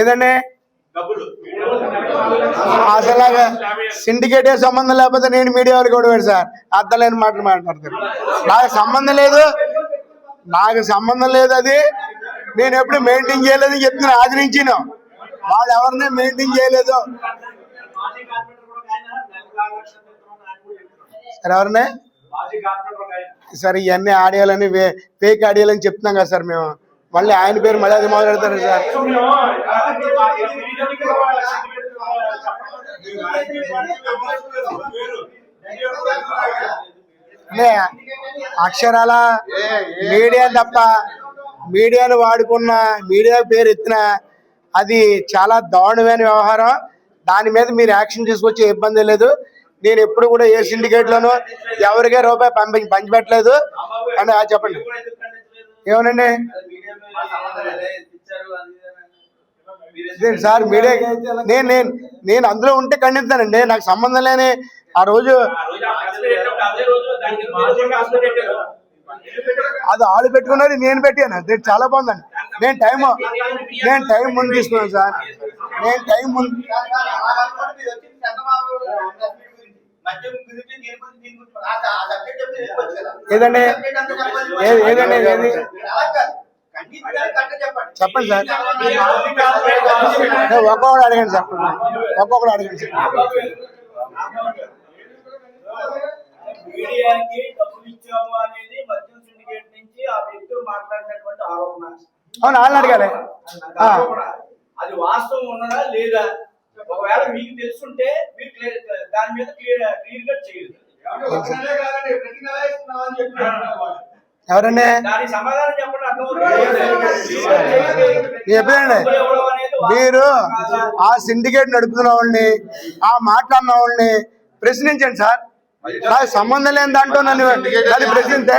ఏదండి? అసలు సిండికేట్ సంబంధం లేకపోతే నేను మీడియా వాళ్ళకి కూడా సార్ అర్థలేని మాటలు మాట్లాడతారు నాకు సంబంధం లేదు. నాకు సంబంధం లేదు అది. నేను ఎప్పుడు మెయింటైన్ చేయలేదు చెప్తున్నా ఆచరించాను వాళ్ళు ఎవరిని మెయింటైన్ చేయలేదు. సార్ ఎవరిని? సార్ ఇవన్నీ ఆడియోలని ఫేక్ ఆడియోలని చెప్తున్నాం కదా సార్ మేము. మళ్ళీ ఆయన పేరు మళ్ళీ అది మాట్లాడతారు సార్. అంటే అక్షరాల మీడియా తప్ప మీడియాను వాడుకున్న మీడియా పేరు ఎత్తిన అది చాలా దారుణమైన వ్యవహారం. దాని మీద మీరు యాక్షన్ తీసుకొచ్చే ఇబ్బంది లేదు. నేను ఎప్పుడు కూడా ఏ సిండికేట్లోనూ ఎవరికే రూపాయి పంపి పంచిపెట్టలేదు. అని చెప్పండి. ఏమనండి? సార్ మీడియా నేను నేను నేను అందులో ఉంటే ఖండిస్తానండి. నాకు సంబంధం లేని ఆ రోజు అది ఆళ్ళు పెట్టుకున్నది నేను పెట్టాను. అది చాలా బాగుందండి నేను టైం నేను టైం ముందు తీసుకున్నాను సార్. నేను టైం ముందు ఏదండి? ఏది- ఏదండి? ఏది? చెప్పండి సార్. ఒక్కొక్కడు అడగండి సార్. ఒక్కొక్కడు అడగండి సార్. మీడియాకి డబ్బులు ఇచ్చాము అనేది మద్యం సిండికేట్ నుంచి ఆ వ్యక్తులు మాట్లాడినటువంటి ఆరోపణ. అవును వాళ్ళని అడగాలి. అది వాస్తవం ఉన్నదా లేదా? ఒకవేళ మీకు తెలుసుంటే మీరు క్లియర్ దాని మీద క్లియర్ క్లియర్ కట్ చేయాలి ఎవరండి దానికి సమాధానం చెప్పండి చెప్పానండి మీరు ఆ సిండికేట్ నడుపుతున్న వాళ్ళని ఆ మాట్లాడిన వాళ్ళని ప్రశ్నించండి సార్. నాకు సంబంధం లేని దాంట్లో నన్ను నన్ను ప్రశ్నిస్తే.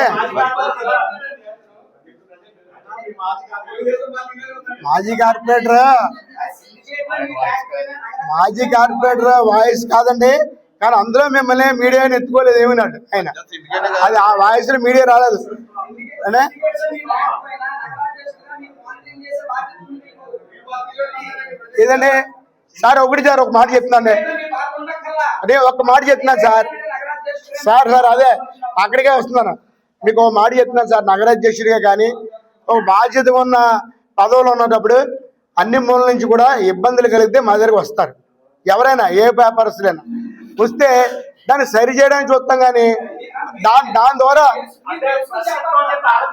మాజీ కార్పొరేటర్. మాజీ కార్పొరేటర్ వాయిస్ కాదండి. కానీ అందులో మిమ్మల్ని మీడియాని ఎత్తుకోలేదు ఏమన్నాడు ఆయన. అది ఆ వాయిస్లో మీడియా రాలేదు. అంటే ఏదండి? సార్ ఒకటి సార్ ఒక మాట చెప్తున్నాండి అదే ఒక మాట చెప్తున్నాను సార్. సార్ సార్ అదే అక్కడికే వస్తున్నాను. మీకు ఒక మాట చెప్తున్నాను సార్ నగరాధ్యక్షుడిగా కానీ ఒక బాధ్యత ఉన్న పదవులు ఉన్నప్పుడు అన్ని మూల నుంచి కూడా ఇబ్బందులు కలిగితే మా దగ్గరికి వస్తారు. ఎవరైనా ఏ పేపర్స్లైనా. వస్తే దాన్ని సరి చేయడానికి చూస్తాం కానీ దాని దాని ద్వారా అంటే ప్రస్తుతం చెప్పాలి